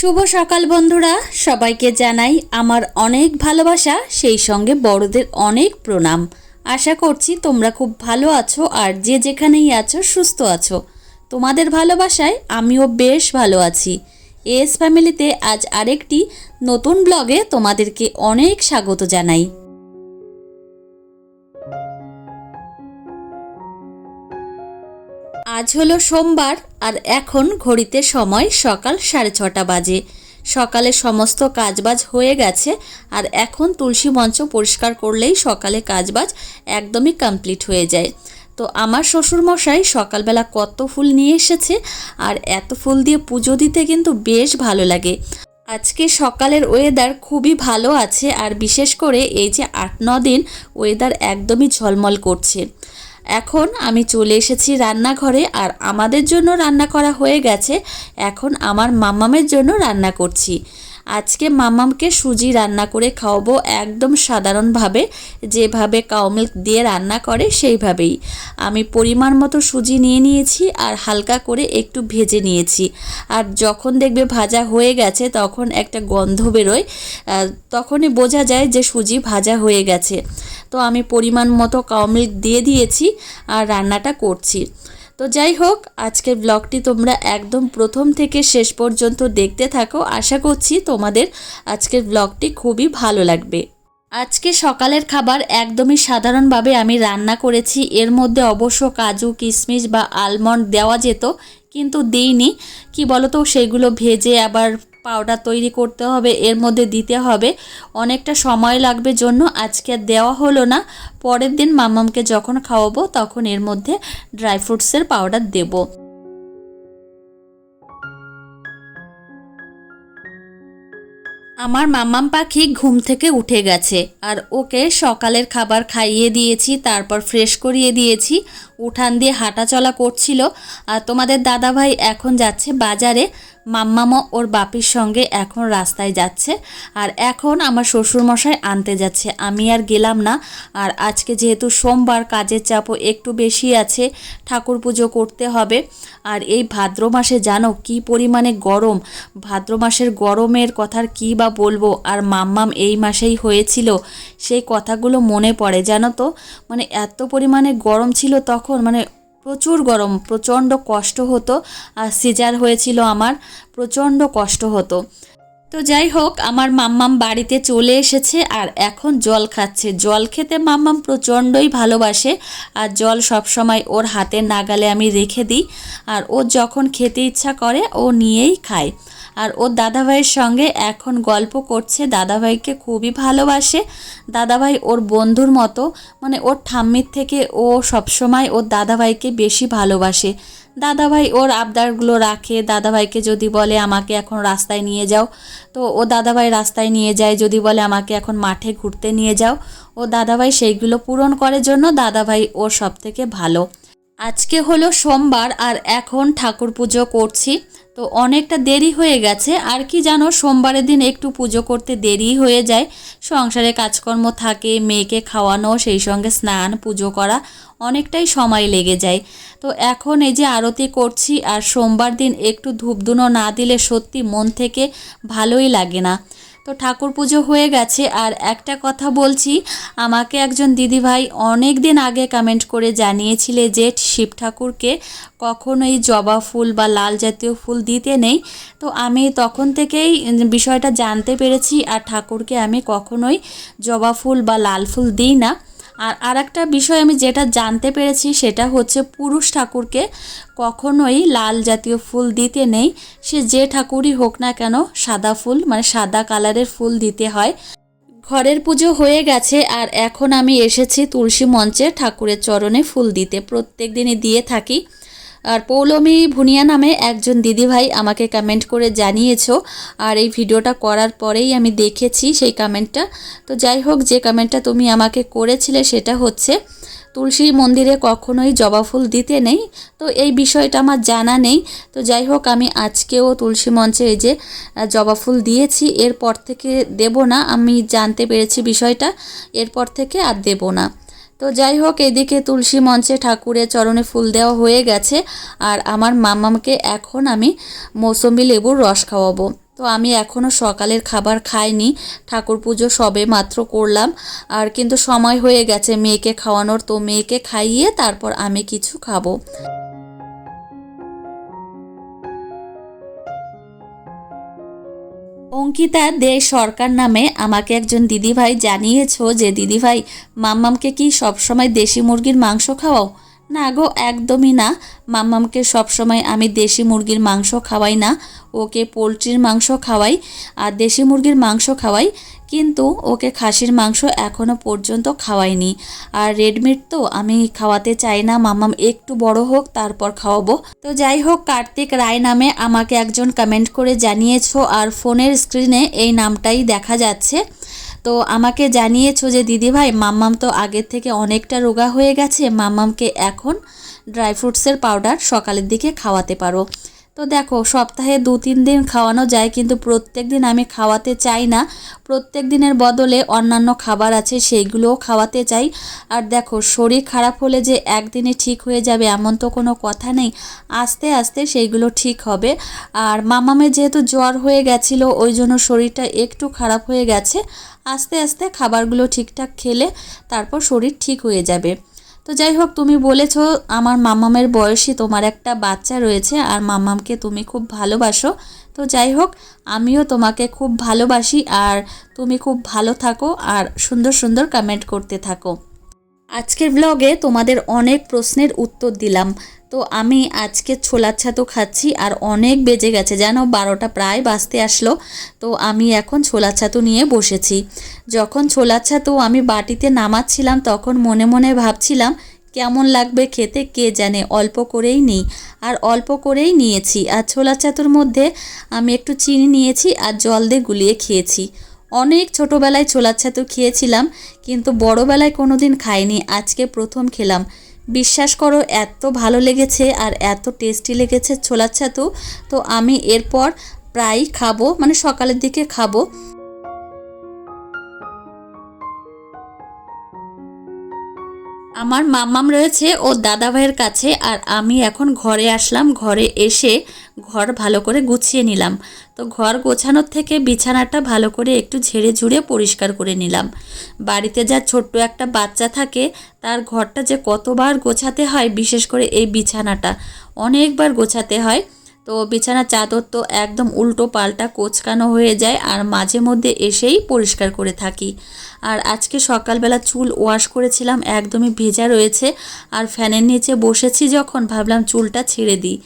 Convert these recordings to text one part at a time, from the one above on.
শুভ সকাল বন্ধুরা। সবাইকে জানাই আমার অনেক ভালোবাসা, সেই সঙ্গে বড়দের অনেক প্রণাম। আশা করছি তোমরা খুব ভালো আছো আর যে যেখানেই আছো সুস্থ আছো। তোমাদের ভালোবাসায় আমিও বেশ ভালো আছি। এস ফ্যামিলিতে আজ আরেকটি নতুন ব্লগে তোমাদেরকে অনেক স্বাগত জানাই। আজ হলো সোমবার আর এখন ঘড়িতে সময় সকাল সাড়ে ছটা বাজে। সকালে সমস্ত কাজবাজ হয়ে গেছে আর এখন তুলসী মঞ্চ পরিষ্কার করলেই সকালে কাজবাজ একদমই কমপ্লিট হয়ে যায়। তো আমার শ্বশুরমশাই সকালবেলা কত ফুল নিয়ে এসেছে আর এত ফুল দিয়ে পুজো দিতে কিন্তু বেশ ভালো লাগে। আজকে সকালের ওয়েদার খুবই ভালো আছে আর বিশেষ করে এই যে আট, ন দিন ওয়েদার একদমই ঝলমল করছে। এখন আমি চলে এসেছি রান্নাঘরে আর আমাদের জন্য রান্না করা হয়ে গেছে। এখন আমার মাম্মামের জন্য রান্না করছি। আজকে মামামকে সুজি রান্না করে খাওয়াবো একদম সাধারণভাবে। যেভাবে কাউ মিল্ক দিয়ে রান্না করে, সেইভাবেই। আমি পরিমাণ মতো সুজি নিয়ে নিয়েছি আর হালকা করে একটু ভেজে নিয়েছি। আর যখন দেখবে ভাজা হয়ে গেছে, তখন একটা গন্ধ বেরোয় তখনই বোঝা যায় যে সুজি ভাজা হয়ে গেছে। তো আমি পরিমাণ মতো কাউ মিল্ক দিয়ে দিয়েছি আর রান্নাটা করছি। তো যাই হোক, আজকের ব্লগটি তোমরা একদম প্রথম থেকে শেষ পর্যন্ত দেখতে থাকো। আশা করছি তোমাদের আজকের ব্লগটি খুবই ভালো লাগবে। আজকে সকালের খাবার একদমই সাধারণভাবে আমি রান্না করেছি। এর মধ্যে অবশ্য কাজু কিশমিশ বা আলমন্ড দেওয়া যেত, কিন্তু দিইনি। কি বলতো, সেগুলো ভেজে আবার পাউডার তৈরি করতে হবে, এর মধ্যে দিতে হবে। অনেকটা সময় লাগবে জন্য, আজকে দেওয়া হলো না। পরের দিন মামামকে যখন খাওয়াবো, তখন এর মধ্যে ড্রাই ফ্রুটসের পাউডার দেবো। আমার মাম্মাম পাখি ঘুম থেকে উঠে গেছে, আর ওকে সকালের খাবার খাইয়ে দিয়েছি, তারপর ফ্রেশ করিয়ে দিয়েছি। উঠান দিয়ে হাঁটাচলা করছিল আর তোমাদের দাদাভাই এখন যাচ্ছে বাজারে। মাম্মামও ওর বাপির সঙ্গে এখন রাস্তায় যাচ্ছে আর এখন আমার শ্বশুরমশাই আনতে যাচ্ছে। আমি আর গেলাম না আর আজকে যেহেতু সোমবার কাজের চাপও একটু বেশি আছে, ঠাকুর পুজো করতে হবে। আর এই ভাদ্র মাসে জানো কি পরিমাণে গরম? ভাদ্র মাসের গরমের কথার কি বা বলব? আর মাম্মাম এই মাসেই হয়েছিল, সেই কথাগুলো মনে পড়ে জানো তো? মানে এত পরিমাণে গরম ছিল তখন মানে প্রচুর গরম প্রচণ্ড কষ্ট হতো আর সিজার হয়েছিল আমার প্রচণ্ড কষ্ট হতো। তো যাই হোক, আমার মাম্মাম বাড়িতে চলে এসেছে আর এখন জল খাচ্ছে। জল খেতে মাম্মাম প্রচণ্ডই ভালোবাসে আর জল সবসময় ওর হাতের নাগালে আমি রেখে দিই আর ও যখন খেতে ইচ্ছা করে, ও নিয়েই খায়। আর ওর দাদাভাইয়ের সঙ্গে এখন গল্প করছে। দাদাভাইকে খুবই ভালোবাসে। দাদাভাই ওর বন্ধুর মতো। মানে ওর ঠাম্মির থেকে ও সবসময় ওর দাদাভাইকে বেশি ভালোবাসে। দাদাভাই, ওর আবদারগুলো রাখে। দাদাভাইকে যদি বলে, আমাকে এখন রাস্তায় নিয়ে যাও। তো ও দাদাভাই রাস্তায় নিয়ে যায়, যদি বলে, আমাকে এখন মাঠে ঘুরতে নিয়ে যাও। ও দাদাভাই সেইগুলো পূরণ করার জন্য দাদাভাই ওর সব থেকে ভালো। আজকে হলো সোমবার, আর এখন ঠাকুর পুজো করছি। তো অনেকটা দেরি হয়ে গেছে। আর কি জানো, সোমবারের দিন একটু পুজো করতে দেরি হয়ে যায়। সংসারে কাজকর্ম থাকে, মেয়েকে খাওয়ানো, সেই সঙ্গে স্নান, পুজো করা, অনেকটাই সময় লেগে যায়। তো এখন এই যে আরতি করছি, আর সোমবার দিন একটু ধূপধুনো না দিলে সত্যি মন থেকে ভালোই লাগে না। তো ঠাকুর পুজো হয়ে গেছে। আর একটা কথা বলছি, আমাকে একজন দিদিভাই অনেক দিন আগে কমেন্ট করে জানিয়েছিলে যে শিব ঠাকুরকে কখনোই জবা ফুল বা লাল জাতীয় ফুল দিতে নেই। তো আমি তখন থেকেই বিষয়টা জানতে পেরেছি, আর ঠাকুরকে আমি কখনোই জবা ফুল বা লাল ফুল দিই না। আর আরেকটা বিষয় আমি যেটা জানতে পেরেছি সেটা হচ্ছে পুরুষ ঠাকুরকে কখনোই লাল জাতীয় ফুল দিতে নেই। সে যে ঠাকুরই হোক না কেন সাদা ফুল মানে সাদা কালারের ফুল দিতে হয়। ঘরের পুজো হয়ে গেছে আর এখন আমি এসেছি তুলসী মঞ্চে ঠাকুরের চরণে ফুল দিতে। প্রত্যেক দিনই দিয়ে থাকি। আর পৌলমী ভুনিয়া নামে একজন দিদিভাই আমাকে কমেন্ট করে জানিয়েছো। আর এই ভিডিওটা করার পরেই আমি দেখেছি সেই কমেন্টটা তো যাই হোক, যে কমেন্টটা তুমি আমাকে করেছিলে সেটা হচ্ছে, তুলসী মন্দিরে কখনোই জবা ফুল দিতে নেই। তো এই বিষয়টা আমার জানা নেই। তো যাই হোক, আমি আজকেও তুলসী মঞ্চে এই যে জবা ফুল দিয়েছি, এরপর থেকে দেব না। আমি জানতে পেরেছি বিষয়টা, এরপর থেকে আর দেব না। তো যাই হোক, এদিকে তুলসী মঞ্চে ঠাকুরের চরণে ফুল দেওয়া হয়ে গেছে আর আমার মামাকে এখন আমি মৌসুমি লেবুর রস খাওয়াবো। তো আমি এখনও সকালের খাবার খাইনি, ঠাকুর পুজো সবে মাত্র করলাম। আর কিন্তু সময় হয়ে গেছে মেয়েকে খাওয়ানোর, তো মেয়েকে খাইয়ে তারপর আমি কিছু খাব। অঙ্কিতা দে সরকার নামে আমাকে একজন দিদিভাই জানিয়েছো যে, দিদিভাই, মাম্মামকে কি সবসময় দেশি মুরগির মাংস খাওয়াও? না গো, একদমই না। মাম্মামকে সবসময় আমি দেশি মুরগির মাংস খাওয়াই না। ওকে পোলট্রির মাংস খাওয়াই। আর দেশি মুরগির মাংস খাওয়াই। কিন্তু ওকে খাসির মাংস এখনও পর্যন্ত খাওয়াইনি। আর রেডমিট তো আমি খাওয়াতে চাই না মাম্মাম একটু বড় হোক, তারপর খাওয়াবো। তো যাই হোক, কার্তিক রায় নামে আমাকে একজন কমেন্ট করে জানিয়েছো, আর ফোনের স্ক্রিনে এই নামটাই দেখা যাচ্ছে। তো আমাকে জানিয়েছো যে, দিদিভাই মাম্মাম তো আগের থেকে অনেকটা রোগা হয়ে গেছে মাম্মামকে এখন ড্রাই ফ্রুটসের পাউডার সকালের দিকে খাওয়াতে পারো। তো দেখো, সপ্তাহে দু তিন দিন খাওয়ানো যায়, কিন্তু প্রত্যেক দিন আমি খাওয়াতে চাই না। প্রত্যেক দিনের বদলে অন্যান্য খাবার আছে, সেইগুলোও খাওয়াতে চাই। আর দেখো, শরীর খারাপ হলে যে একদিনে ঠিক হয়ে যাবে, এমন তো কোনো কথা নেই। আস্তে আস্তে সেইগুলো ঠিক হবে। আর মামামের যেহেতু জ্বর হয়ে গেছিল, ওই জন্য শরীরটা একটু খারাপ হয়ে গেছে। আস্তে আস্তে খাবারগুলো ঠিকঠাক খেলে তারপর শরীর ঠিক হয়ে যাবে। তো যাই হোক, তুমি বলেছ আমার মামামের বয়সী তোমার একটা বাচ্চা রয়েছে আর মামামকে তুমি খুব ভালোবাসো। তো যাই হোক, আমিও তোমাকে খুব ভালোবাসি আর তুমি খুব ভালো থাকো আর সুন্দর সুন্দর কমেন্ট করতে থাকো। আজকের ব্লগে তোমাদের অনেক প্রশ্নের উত্তর দিলাম। তো আমি আজকে ছোলার ছাতু খাচ্ছি আর অনেক বেজে গেছে যেন বারোটা প্রায় বাজতে আসলো। তো আমি এখন ছোলার ছাতু নিয়ে বসেছি। যখন ছোলার ছাতু আমি বাটিতে নামাচ্ছিলাম, তখন মনে মনে ভাবছিলাম, কেমন লাগবে খেতে, কে জানে? অল্প করেই নিই। আর অল্প করেই নিয়েছি। আর ছোলার ছাতুর মধ্যে আমি একটু চিনি নিয়েছি আর জল দিয়ে গুলিয়ে খেয়েছি। অনেক ছোটোবেলায় ছোলার ছাতু খেয়েছিলাম, কিন্তু বড়োবেলায় কোনো দিন খাইনি। আজকে প্রথম খেলাম। বিশ্বাস করো, এত ভালো লেগেছে আর এত টেস্টি লেগেছে ছোলার ছাতু। তো আমি এরপর প্রায় খাব মানে সকালের দিকে খাব। আমার মাম্মাম রয়েছে ও দাদা ভাইয়ের কাছে আর আমি এখন ঘরে আসলাম, ঘরে এসে ঘর ভালো করে গুছিয়ে নিলাম। তো ঘর গোছানোর থেকে বিছানাটা ভালো করে একটু ঝেড়ে ঝুড়ে পরিষ্কার করে নিলাম। বাড়িতে যা ছোট্ট একটা বাচ্চা থাকে, তার ঘরটা যে কতবার গোছাতে হয়, বিশেষ করে এই বিছানাটা, অনেকবার গোছাতে হয়। তো বিছানার চাদর তো একদম উল্টো পাল্টা কোচকানো হয়ে যায় আর মাঝে মধ্যে এসেই পরিষ্কার করে থাকি। আর আজকে সকালবেলা চুল ওয়াশ করেছিলাম, একদমই ভেজা রয়েছে আর ফ্যানের নিচে বসেছি যখন, ভাবলাম চুলটা ছেড়ে দিই।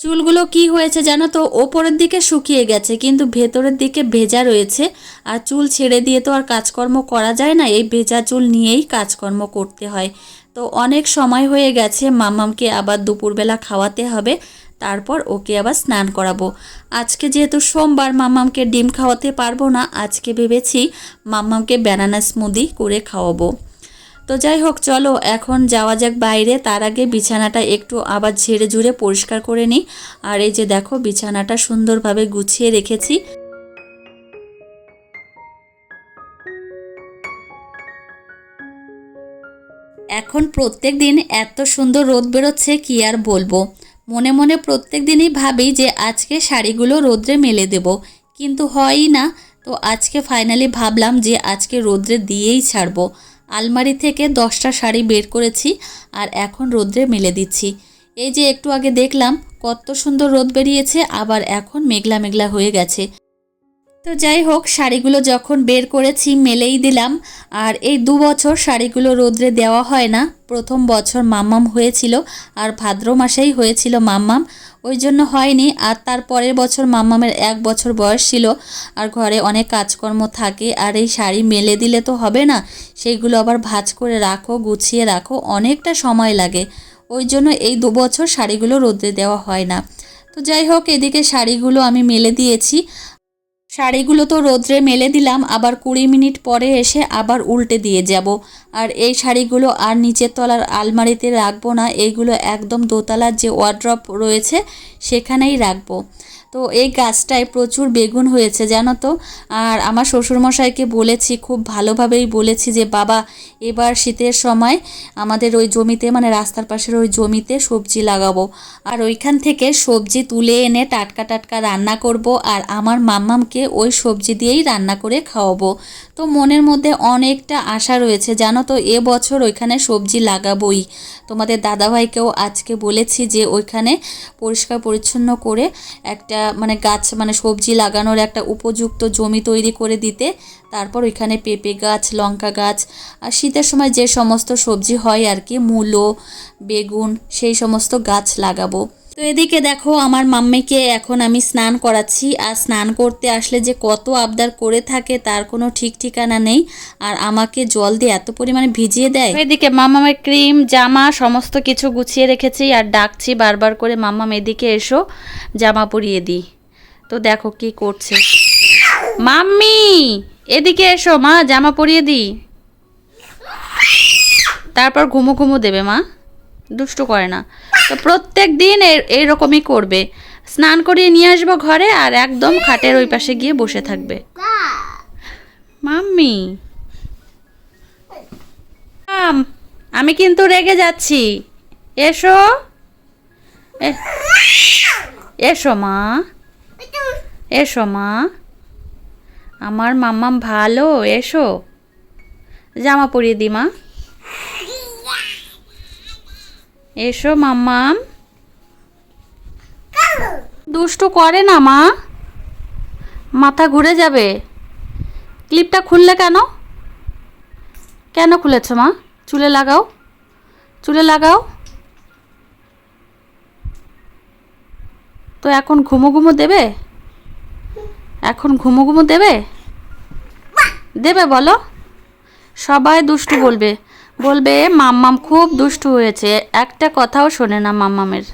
চুলগুলো কি হয়েছে জানো তো? ওপরের দিকে শুকিয়ে গেছে, কিন্তু ভেতরের দিকে ভেজা রয়েছে। আর চুল ছেড়ে দিয়ে তো আর কাজকর্ম করা যায় না, এই ভেজা চুল নিয়েই কাজকর্ম করতে হয়। তো অনেক সময় হয়ে গেছে, মামামকে আবার দুপুরবেলা খাওয়াতে হবে। তারপর ওকে আবার স্নান করাবো। আজকে যেহেতু সোমবার মাম্মামকে ডিম খাওয়াতে পারব না, আজকে ভেবেছি মাম্মামকে ব্যানানা স্মুদি করে খাওয়াবো। তো যাই হোক, চলো এখন যাওয়া যাক বাইরে। তার আগে বিছানাটা একটু আবার ঝেড়ে ঝুড়ে পরিষ্কার করে নিই। আর এই যে দেখো, বিছানাটা সুন্দরভাবে গুছিয়ে রেখেছি। এখন প্রত্যেক দিন এত সুন্দর রোদ বেরোচ্ছে, কি আর বলব? মনে মনে প্রত্যেক দিনই ভাবি যে আজকে শাড়িগুলো রোদ্রে মেলে দেব, কিন্তু হয়ই না। তো আজকে ফাইনালি ভাবলাম যে আজকে রোদ্রে দিয়েই ছাড়বো। আলমারি থেকে দশটা শাড়ি বের করেছি আর এখন রোদ্রে মেলে দিচ্ছি। এই যে একটু আগে দেখলাম, কত সুন্দর রোদ বেরিয়েছে, আবার এখন মেঘলা মেঘলা হয়ে গেছে। তো যাই হোক, শাড়িগুলো যখন বের করেছি মেলেই দিলাম, আর এই দু বছর শাড়িগুলো রোদ্রে দেওয়া হয় না। প্রথম বছর মাম্মাম হয়েছিল, আর ভাদ্র মাসেই হয়েছিল মাম্মাম। ওই জন্য হয়নি, আর তার পরের বছর মাম্মামের এক বছর বয়স ছিল, আর ঘরে অনেক কাজকর্ম থাকে, আর এই শাড়ি মেলে দিলে তো হবে না। সেইগুলো আবার ভাজ করে রাখো, গুছিয়ে রাখো, অনেকটা সময় লাগে। ওই জন্য এই দু বছর শাড়িগুলো রোদ্রে দেওয়া হয় না। তো যাই হোক, এদিকে শাড়িগুলো আমি মেলে দিয়েছি শাড়িগুলো তো রোদ্রে মেলে দিলাম, আবার কুড়ি মিনিট পরে এসে আবার উল্টে দিয়ে যাব। আর এই শাড়িগুলো আর নিচের তলার আলমারিতে রাখব না এইগুলো একদম দোতলার যে ওয়ার্ড্রপ রয়েছে, সেখানেই রাখব। তো এই গাছটায় প্রচুর বেগুন হয়েছে, জানো তো? আর আমার শ্বশুরমশাইকে বলেছি, খুব ভালোভাবেই বলেছি যে, বাবা, এবার শীতের সময় আমাদের ওই জমিতে মানে রাস্তার পাশের ওই জমিতে সবজি লাগাবো। আর ওইখান থেকে সবজি তুলে এনে টাটকা টাটকা রান্না করব, আর আমার মাম্মামকে ওই সবজি দিয়েই রান্না করে খাওয়াবো। তো মনের মধ্যে অনেকটা আশা রয়েছে, জানো তো? এবছর ওইখানে সবজি লাগাবোই। তোমাদের দাদাভাইকেও আজকে বলেছি যে ওইখানে পরিষ্কার পরিচ্ছন্ন করে একটা মানে গাছ মানে সবজি লাগানোর একটা উপযুক্ত জমি তৈরি করে দিতে। তারপর ওইখানে পেঁপে গাছ, লঙ্কা গাছ আর শীতের সময় যে সমস্ত সবজি হয় আর কি, মূলো, বেগুন, সেই সমস্ত গাছ লাগাবো। তো এদিকে দেখো, আমার মাম্মিকে এখন আমি স্নান করাচ্ছি। আর স্নান করতে আসলে যে কত আবদার করে থাকে তার কোনো ঠিক ঠিকানা নেই। আর আমাকে জল দিয়ে এত পরিমাণে ভিজিয়ে দেয়। এদিকে মামামের ক্রিম, জামা সমস্ত কিছু গুছিয়ে রেখেছি আর ডাকছি বারবার করে মাম্মাম এদিকে এসো, জামা পরিয়ে দিই। তো দেখো কি করছে। মাম্মি, এদিকে এসো, মা, জামা পরিয়ে দিই। তারপর ঘুমো ঘুমো দেবে মা। দুষ্টু করে না। তো প্রত্যেক দিন এইরকমই করবে। স্নান করিয়ে নিয়ে আসব ঘরে আর একদম খাটের ওই পাশে গিয়ে বসে থাকবে। মাম্মি। মাম, আমি কিন্তু রেগে যাচ্ছি। এসো। এসো মা। এসো মা। আমার মাম্মাম ভালো এসো। জামা পরিয়ে দি মা। এসো মাম্মাম দুষ্টু করে না মা। মাথা ঘুরে যাবে। ক্লিপটা খুললে কেন? কেন খুলেছ মা? চুলে লাগাও। চুলে লাগাও। তো এখন ঘুমো ঘুমো দেবে? এখন ঘুমো ঘুমো দেবে? দেবে বলো? সবাই দুষ্টু বলবে। বলবে মাম্মাম খুব দুষ্টু হয়েছে একটা কথাও শোনে না মাম্মামের।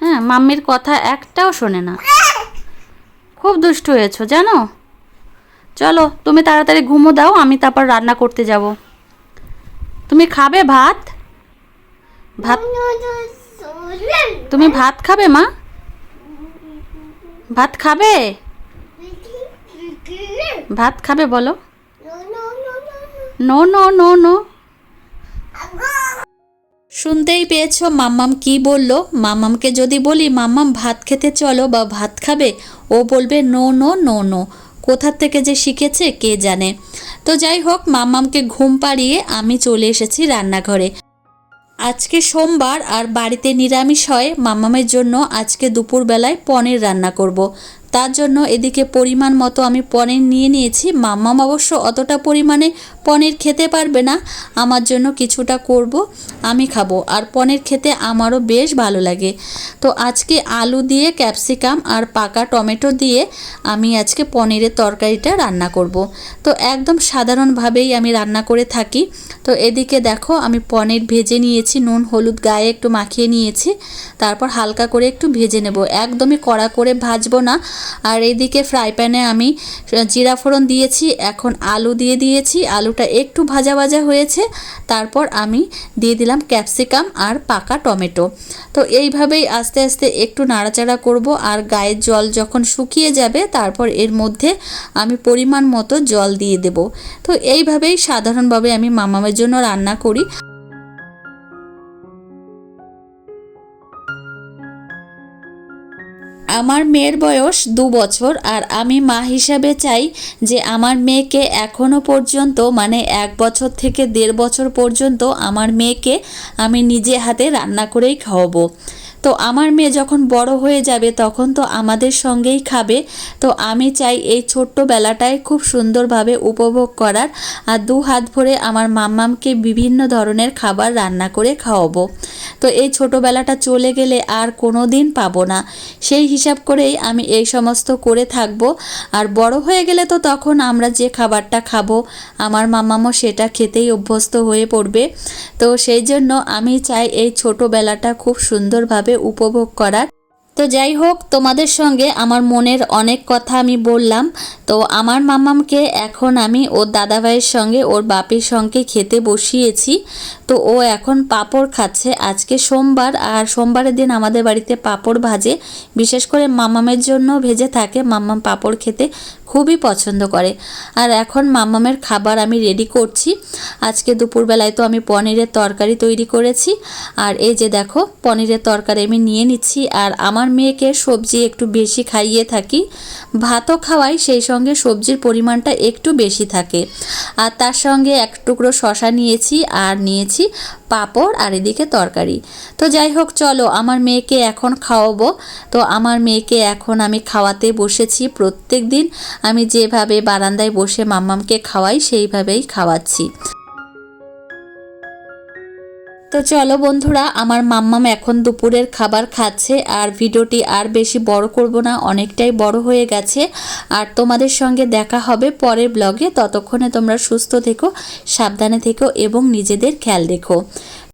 হ্যাঁ মাম্মির কথা একটাও শোনে না। খুব দুষ্টু হয়েছো জানো? চলো তুমি তাড়াতাড়ি ঘুমো দাও আমি তারপর রান্না করতে যাব। তুমি খাবে ভাত? ভাত তুমি ভাত খাবে মা? ভাত খাবে? ভাত খাবে বলো। নো নো নো নো শুনতেই পেয়েছ মাম্মাম কি বলল? মাম্মামকে যদি বলি, মাম্মাম, ভাত খেতে চলো বা ভাত খাবে? ও বলবে, নো নো নো নো। কোথার থেকে যে শিখেছে, কে জানে? তো যাই হোক, মাম্মামকে ঘুম পাড়িয়ে আমি চলে এসেছি রান্নাঘরে। আজকে সোমবার আর বাড়িতে নিরামিষ হয়, মাম্মামের জন্য আজকে দুপুরবেলায় পনির রান্না করব। তার জন্য এদিকে পরিমাণ মতো আমি পনির নিয়ে নিয়েছি। মাম্মাম অবশ্য অতটা পরিমাণে পনির খেতে পারবে না, আমার জন্য কিছুটা করব, আমি খাব। আর পনির খেতে আমারও বেশ ভালো লাগে। তো আজকে আলু দিয়ে ক্যাপসিকাম আর পাকা টমেটো দিয়ে আমি আজকে পনিরের তরকারিটা রান্না করব। তো একদম সাধারণভাবেই আমি রান্না করে থাকি। তো এদিকে দেখো আমি পনির ভেজে নিয়েছি, নুন, হলুদ, গায়ে একটু মাখিয়ে নিয়েছি। তারপর হালকা করে একটু ভেজে নেব। একদমই কড়া করে ভাজবো না। আর এদিকে ফ্রাই প্যানে আমি জিরা ফোড়ন দিয়েছি, এখন আলু দিয়ে দিয়েছি। আলুটা একটু ভাজা ভাজা হয়েছে, তারপর আমি দিয়ে দিলাম ক্যাপসিকাম আর পাকা টমেটো। তো এইভাবেই আস্তে আস্তে একটু নাড়াচাড়া করব আর গায়ের জল যখন শুকিয়ে যাবে, তারপর এর মধ্যে আমি পরিমাণ মতো জল দিয়ে দেব। তো এইভাবেই সাধারণভাবে আমি মামামের জন্য রান্না করি। আমার মেয়ের বয়স দু বছর আর আমি মা হিসাবে চাই যে আমার মেয়েকে এখনও পর্যন্ত মানে এক বছর থেকে দেড় বছর পর্যন্ত আমার মেয়েকে আমি নিজে হাতে রান্না করেই খাওয়াবো। তো আমার মেয়ে যখন বড় হয়ে যাবে তখন তো আমাদের সঙ্গেই খাবে। তো আমি চাই এই ছোট্ট বেলাটায় খুব সুন্দরভাবে উপভোগ করার আর দু হাত ভরে আমার মাম্মামকে বিভিন্ন ধরনের খাবার রান্না করে খাওয়াবো। তো এই ছোটোবেলাটা চলে গেলে আর কোনো দিন পাবো না। সেই হিসাব করেই আমি এই সমস্ত করে থাকব। আর বড় হয়ে গেলে তো তখন আমরা যে খাবারটা খাব, আমার মামামো সেটা খেতেই অভ্যস্ত হয়ে পড়বে। তো সেই জন্য আমি চাই এই ছোটোবেলাটা খুব সুন্দরভাবে উপভোগ করার। তো যাই হোক, তোমাদের সঙ্গে আমার মনের অনেক কথা আমি বললাম। তো আমার মামামকে এখন আমি ওর দাদাভাইয়ের সঙ্গে, ওর বাপের সঙ্গে খেতে বসিয়েছি। তো ও এখন পাপড় খাচ্ছে। আজকে সোমবার, আর সোমবারের দিন আমাদের বাড়িতে পাঁপড় ভাজে। বিশেষ করে মামামের জন্য ভেজে থাকে মামাম পাঁপড় খেতে। খুবই পছন্দ করে। আর এখন মাম্মামের খাবার আমি রেডি করছি। আজকে দুপুরবেলায় তো আমি পনিরের তরকারি তৈরি করেছি। আর এই যে দেখো, পনিরের তরকারি আমি নিয়ে নিচ্ছি। আর আমার মেয়েকে সবজি একটু বেশি খাইয়ে থাকি। ভাতও খাওয়াই, সেই সঙ্গে সবজির পরিমাণটা একটু বেশি থাকে। আর তার সঙ্গে এক টুকরো শশা নিয়েছি আর নিয়েছি পাঁপড় আর এদিকে তরকারি। তো যাই হোক, চলো আমার মেয়েকে এখন খাওয়াবো। তো আমার মেয়েকে এখন আমি খাওয়াতে বসেছি প্রত্যেক দিন আমি যেভাবে বারান্দায় বসে মাম্মামকে খাওয়াই, সেইভাবেই খাওয়াচ্ছি। তো চলো বন্ধুরা, আমার মাম্মাম এখন দুপুরের খাবার খাচ্ছে, আর ভিডিওটি আর বেশি বড় করব না, অনেকটাই বড় হয়ে গেছে। আর তোমাদের সঙ্গে দেখা হবে পরের ব্লগে। ততক্ষণে তোমরা সুস্থ থেকো, সাবধানে থেকো, এবং নিজেদের খেয়াল রেখো।